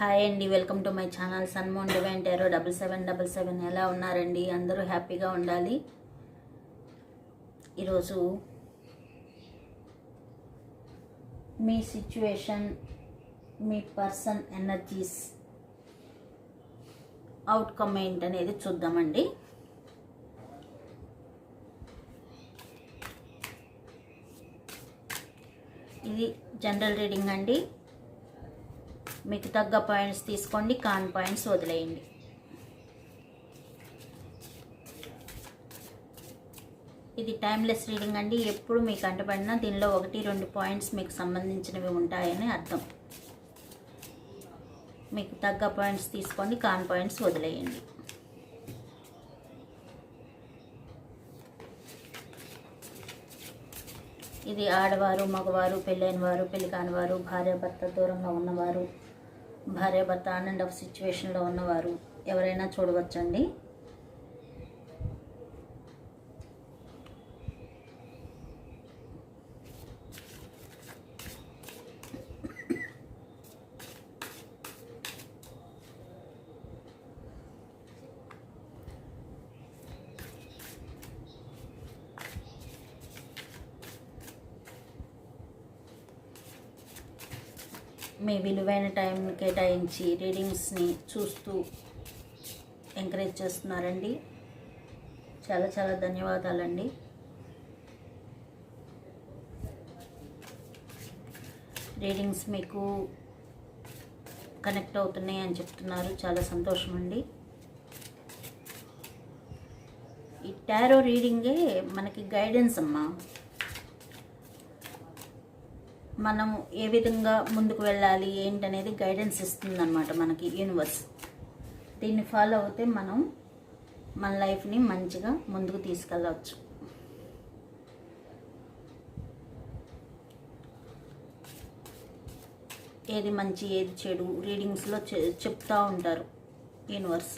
Hi అండి welcome to my channel Sunmoon divine tarot double seven double seven. ఎలా ఉన్నారండి? అందరూ హ్యాపీగా ఉండాలి. ఈరోజు మీ సిచ్యువేషన్ మీ పర్సన్ ఎనర్జీస్ అవుట్కమ్ ఏంటనేది చూద్దామండి. ఇది జనరల్ రీడింగ్ అండి. మీకు తగ్గ పాయింట్స్ తీసుకోండి కాన్ పాయింట్స్ వదిలేయండి. ఇది టైమ్లెస్ రీడింగ్ అండి. ఎప్పుడు మీకు అంటపడినా దీనిలో ఒకటి రెండు పాయింట్స్ మీకు సంబంధించినవి ఉంటాయని అర్థం. మీకు తగ్గ పాయింట్స్ తీసుకోండి కాన్ పాయింట్స్ వదిలేయండి. ఇది ఆడవారు మగవారు పెళ్ళైన వారు పెళ్ళి కానివారు భార్యాభర్త దూరంగా ఉన్నవారు భార్యాభర్త ఆన్ అండ్ ఆఫ్ సిచ్యువేషన్లో ఉన్నవారు. ఎవరైనా చూడవచ్చండి? మీ విలువైన టైం కేటాయించి రీడింగ్స్ని చూస్తూ ఎంకరేజ్ చేస్తున్నారండి. చాలా చాలా ధన్యవాదాలండి. రీడింగ్స్ మీకు కనెక్ట్ అవుతున్నాయి అని చెప్తున్నారు. చాలా సంతోషం అండి ఈ టారో రీడింగే మనకి గైడెన్స్ అమ్మా. మనం ఏ విధంగా ముందుకు వెళ్ళాలి ఏంటనేది గైడెన్స్ ఇస్తుందన్నమాట మనకి యూనివర్స్ దీన్ని ఫాలో అవుతే మనం మన లైఫ్ని మంచిగా ముందుకు తీసుకెళ్ళవచ్చు. ఏది మంచి ఏది చెడు రీడింగ్స్లో చెప్తూ ఉంటారు యూనివర్స్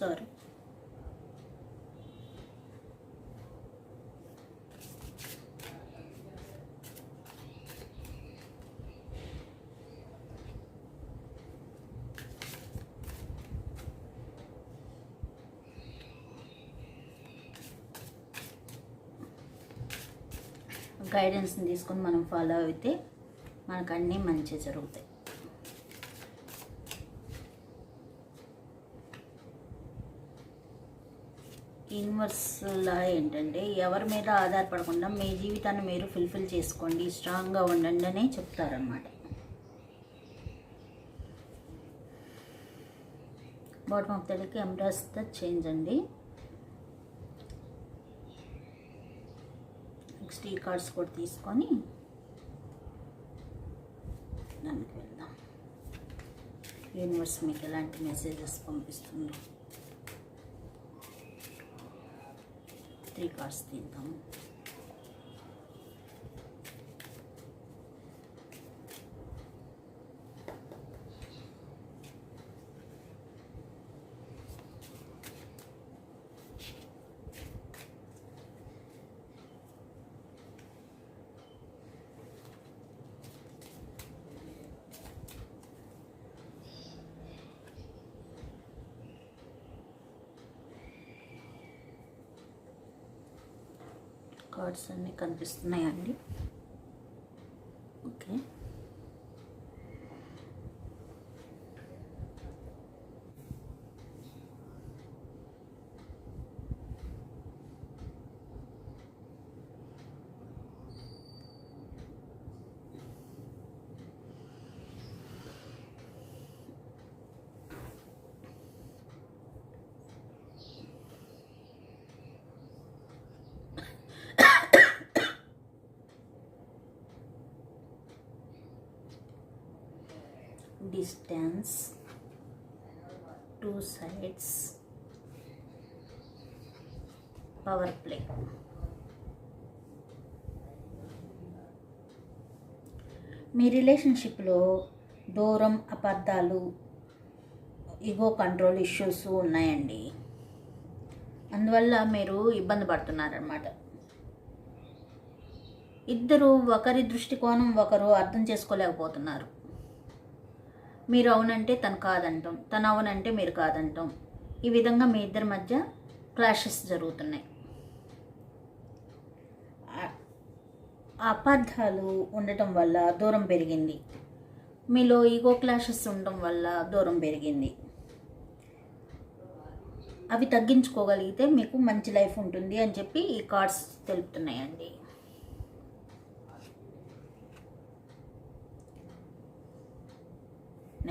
సారీ. గైడెన్స్ని తీసుకొని మనం ఫాలో అయితే మనకు అన్నీ మంచి జరుగుతాయి. యూనివర్స్లా ఏంటంటే ఎవరి మీద ఆధారపడకుండా మీ జీవితాన్ని మీరు ఫుల్ఫిల్ చేసుకోండి స్ట్రాంగ్గా ఉండండి అని చెప్తారన్నమాట. బాటమ్ ఆఫ్ తెలికి ఎంబ్రాస్ ద చేంజ్ అండి. నెక్స్ట్ ఈ కార్డ్స్ కూడా తీసుకొని దానికి వెళ్దాం. యూనివర్స్ మీకు ఎలాంటి మెసేజెస్ పంపిస్తుందో. త్రీ కార్డ్స్ తీద్దాం కార్డ్స్ అన్నీ కనిపిస్తున్నాయండి. distance two sides power play. మీ రిలేషన్షిప్లో దూరం అబద్ధాలు ఇగో కంట్రోల్ ఇష్యూస్ ఉన్నాయండి. అందువల్ల మీరు ఇబ్బంది పడుతున్నారనమాట ఇద్దరు ఒకరి దృష్టికోణం ఒకరు అర్థం చేసుకోలేకపోతున్నారు. మీరు అవునంటే తను కాదంటాం తను అవునంటే మీరు కాదంటాం. ఈ విధంగా మీ ఇద్దరి మధ్య క్లాషెస్ జరుగుతున్నాయి. అపార్థాలు ఉండటం వల్ల దూరం పెరిగింది. మీలో ఈగో క్లాషెస్ ఉండటం వల్ల దూరం పెరిగింది. అవి తగ్గించుకోగలిగితే మీకు మంచి లైఫ్ ఉంటుంది అని చెప్పి ఈ cards తెలుపుతున్నాయండి.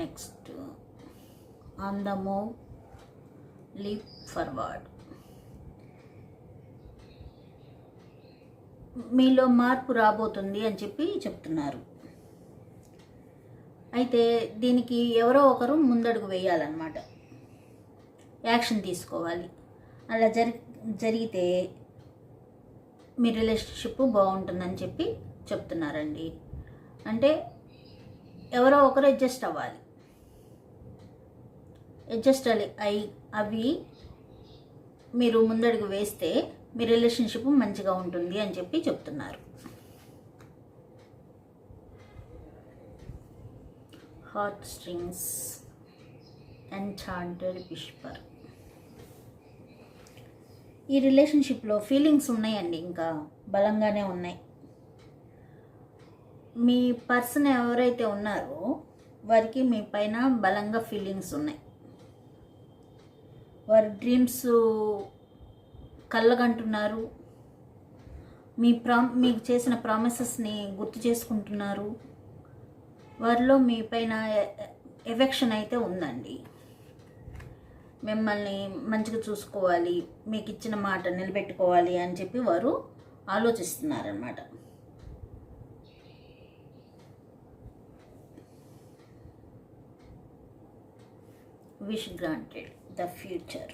Next on the move leap forward మీలో మార్పు రాబోతుంది అని చెప్పి చెప్తున్నారు. అయితే దీనికి ఎవరో ఒకరు ముందడుగు వేయాలన్నమాట. యాక్షన్ తీసుకోవాలి. అలా జరి జరిగితే మీ రిలేషన్షిప్ బాగుంటుందని చెప్పి చెప్తున్నారండి. అంటే ఎవరో ఒకరు అడ్జస్ట్ అవ్వాలి. అడ్జస్ట్ అలి అయి అవి మీరు ముందడుగు వేస్తే మీ రిలేషన్షిప్ మంచిగా ఉంటుంది అని చెప్పి చెప్తున్నారు. హాట్ స్ట్రింగ్స్ ఎన్ఛాంటెడ్ విష్పర్ ఈ రిలేషన్షిప్లో ఫీలింగ్స్ ఉన్నాయండి ఇంకా బలంగానే ఉన్నాయి. మీ పర్సన్ ఎవరైతే ఉన్నారో వారికి మీ పైన బలంగా ఫీలింగ్స్ ఉన్నాయి. వారి డ్రీమ్స్ కళ్ళగంటున్నారు మీ ప్రా మీకు చేసిన ప్రామిసెస్ని గుర్తు చేసుకుంటున్నారు వారిలో మీ పైన ఎఫెక్షన్ అయితే ఉందండి మిమ్మల్ని మంచిగా చూసుకోవాలి మీకు ఇచ్చిన మాట నిలబెట్టుకోవాలి అని చెప్పి వారు ఆలోచిస్తున్నారన్నమాట విష్ గ్రాంటెడ్ ద ఫ్యూచర్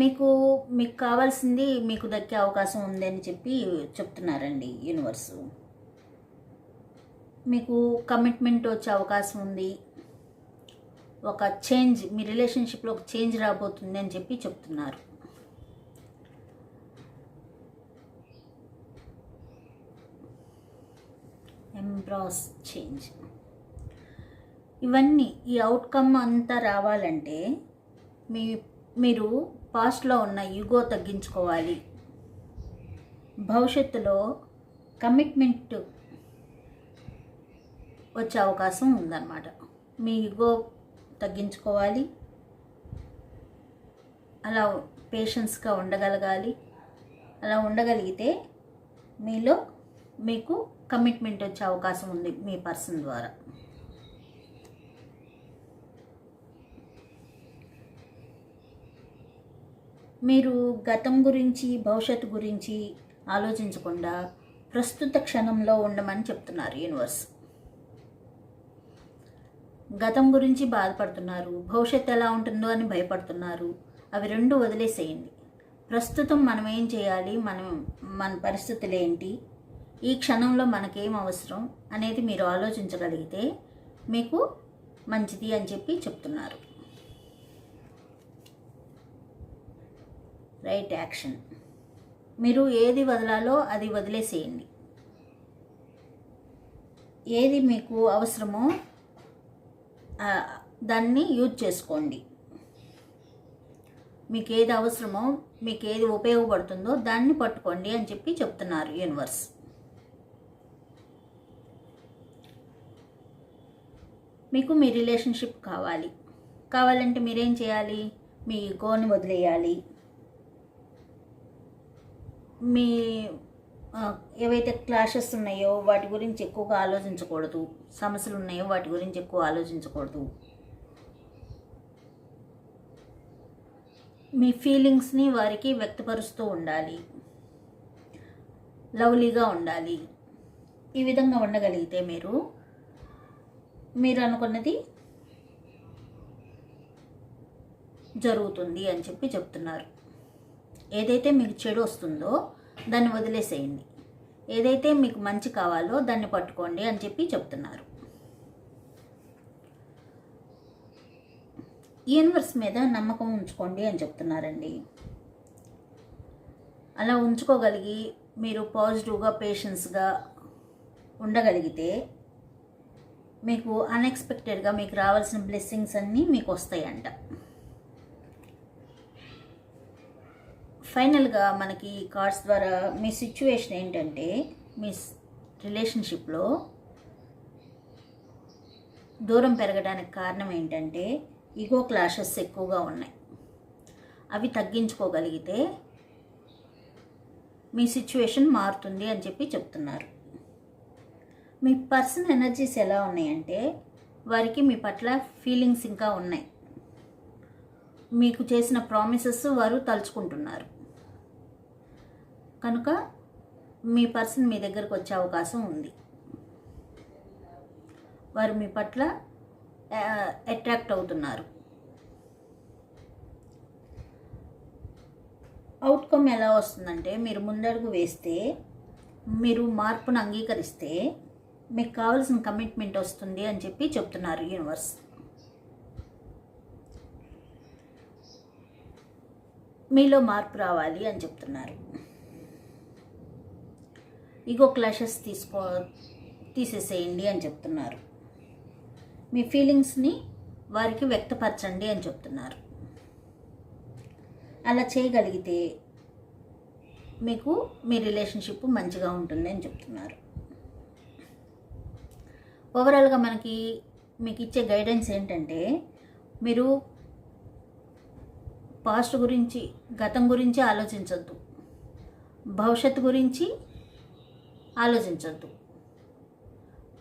మీకు మీకు కావాల్సింది మీకు దక్కే అవకాశం ఉంది అని చెప్పి చెప్తున్నారండి యూనివర్సు. మీకు కమిట్మెంట్ వచ్చే అవకాశం ఉంది. ఒక చేంజ్ మీ రిలేషన్షిప్లో ఒక చేంజ్ రాబోతుంది అని చెప్పి చెప్తున్నారు. ఎంబ్రాస్ చేంజ్ ఇవన్నీ ఈ అవుట్కమ్ అంతా రావాలంటే మీ మీరు పాస్ట్లో ఉన్న ఈగో తగ్గించుకోవాలి. భవిష్యత్తులో కమిట్మెంట్ వచ్చే అవకాశం ఉందన్నమాట. మీ ఈగో తగ్గించుకోవాలి. అలా పేషెన్స్గా ఉండగలగాలి. అలా ఉండగలిగితే మీలో మీకు కమిట్మెంట్ వచ్చే అవకాశం ఉంది మీ పర్సన్ ద్వారా. మీరు గతం గురించి భవిష్యత్తు గురించి ఆలోచించకుండా ప్రస్తుత క్షణంలో ఉండమని చెప్తున్నారు యూనివర్స్. గతం గురించి బాధపడుతున్నారు భవిష్యత్తు ఎలా ఉంటుందో అని భయపడుతున్నారు అవి రెండు వదిలేసేయండి. ప్రస్తుతం మనం ఏం చేయాలి మనం మన పరిస్థితులు ఏంటి ఈ క్షణంలో మనకేం అవసరం అనేది మీరు ఆలోచించగలిగితే మీకు మంచిది అని చెప్పి చెప్తున్నారు. Right action. మీరు ఏది వదలాలో అది వదిలేసేయండి. ఏది మీకు అవసరమో దాన్ని యూజ్ చేసుకోండి. మీకు ఏది అవసరమో మీకు ఏది ఉపయోగపడుతుందో దాన్ని పట్టుకోండి అని చెప్పి చెప్తున్నారు యూనివర్స్. మీకు మీ రిలేషన్షిప్ కావాలి. కావాలంటే మీరేం చేయాలి? మీ ఈగోని వదిలేయాలి. మీ ఏవైతే క్లాషెస్ ఉన్నాయో వాటి గురించి ఎక్కువగా ఆలోచించకూడదు సమస్యలు ఉన్నాయో వాటి గురించి ఎక్కువ ఆలోచించకూడదు. మీ ఫీలింగ్స్ని వారికి వ్యక్తపరుస్తూ ఉండాలి. లవ్లీగా ఉండాలి. ఈ విధంగా ఉండగలిగితే మీరు మీరు అనుకున్నది జరుగుతుంది అని చెప్పి చెప్తున్నారు. ఏదైతే మీకు చెడు వస్తుందో దాన్ని వదిలేసేయండి. ఏదైతే మీకు మంచి కావాలో దాన్ని పట్టుకోండి అని చెప్పి చెప్తున్నారు. యూనివర్స్ మీద నమ్మకం ఉంచుకోండి అని చెప్తున్నారండి. అలా ఉంచుకోగలిగి మీరు పాజిటివ్గా పేషెన్స్గా ఉండగలిగితే మీకు అన్ఎక్స్పెక్టెడ్గా మీకు రావాల్సిన బ్లెస్సింగ్స్ అన్నీ మీకు వస్తాయంట. ఫైనల్గా మనకి ఈ కార్డ్స్ ద్వారా మీ సిచ్యువేషన్ ఏంటంటే మీ రిలేషన్షిప్లో దూరం పెరగడానికి కారణం ఏంటంటే ఈగో క్లాషెస్ ఎక్కువగా ఉన్నాయి. అవి తగ్గించుకోగలిగితే మీ సిచ్యువేషన్ మారుతుంది అని చెప్పి చెప్తున్నారు. మీ పర్సన్ ఎనర్జీస్ ఎలా ఉన్నాయంటే వారికి మీ పట్ల ఫీలింగ్స్ ఇంకా ఉన్నాయి. మీకు చేసిన ప్రామిసెస్ వారు తలుచుకుంటున్నారు. కనుక మీ పర్సన్ మీ దగ్గరకు వచ్చే అవకాశం ఉంది. వారు మీ పట్ల అట్రాక్ట్ అవుతున్నారు. అవుట్కమ్ ఎలా వస్తుందంటే మీరు ముందడుగు వేస్తే మీరు మార్పును అంగీకరిస్తే మీకు కావాల్సిన కమిట్మెంట్ వస్తుంది అని చెప్పి చెప్తున్నారు యూనివర్స్ మీలో మార్పు రావాలి అని చెప్తున్నారు. ఈగో క్లాషెస్ తీసుకో తీసేసేయండి అని చెప్తున్నారు. మీ ఫీలింగ్స్ని వారికి వ్యక్తపరచండి అని చెప్తున్నారు. అలా చేయగలిగితే మీకు మీ రిలేషన్షిప్ మంచిగా ఉంటుంది అని చెప్తున్నారు. ఓవరాల్గా మనకి మీకు ఇచ్చే గైడెన్స్ ఏంటంటే మీరు పాస్ట్ గురించి గతం గురించి ఆలోచించద్దు. భవిష్యత్తు గురించి ఆలోచించవద్దు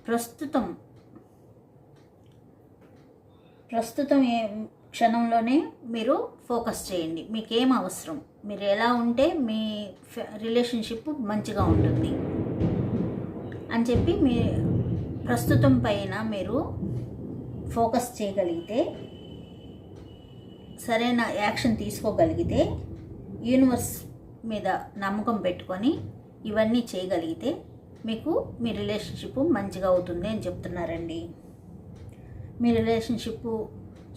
ప్రస్తుతం ప్రస్తుతం ఏ క్షణంలోనే మీరు ఫోకస్ చేయండి. మీకు ఏం అవసరం? మీరు ఎలా ఉంటే మీ రిలేషన్షిప్ మంచిగా ఉంటుంది. అని చెప్పి మీ ప్రస్తుతం పైన మీరు ఫోకస్ చేయగలిగితే సరైన యాక్షన్ తీసుకోగలిగితే యూనివర్స్ మీద నమ్మకం పెట్టుకొని ఇవన్నీ చేయగలిగితే మీకు మీ రిలేషన్షిప్ మంచిగా అవుతుంది అని చెప్తున్నారండి. మీ రిలేషన్షిప్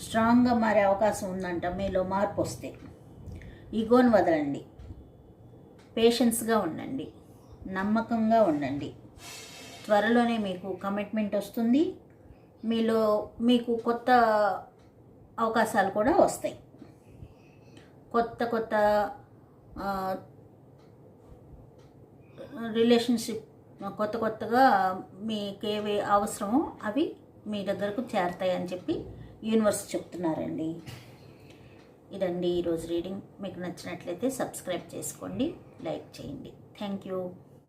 స్ట్రాంగ్గా మారే అవకాశం ఉందంట మీలో మార్పు వస్తే. ఈగోని వదలండి. పేషెన్స్గా ఉండండి. నమ్మకంగా ఉండండి. త్వరలోనే మీకు కమిట్మెంట్ వస్తుంది. మీలో మీకు కొత్త అవకాశాలు కూడా వస్తాయి. కొత్త కొత్త రిలేషన్షిప్ కొత్త కొత్తగా మీకు ఏవి అవసరమో అవి మీ దగ్గరకు చేరతాయని చెప్పి యూనివర్స్ చెప్తున్నారండి. ఇదండి ఈరోజు రీడింగ్. మీకు నచ్చినట్లయితే సబ్స్క్రైబ్ చేసుకోండి లైక్ చేయండి. Thank you.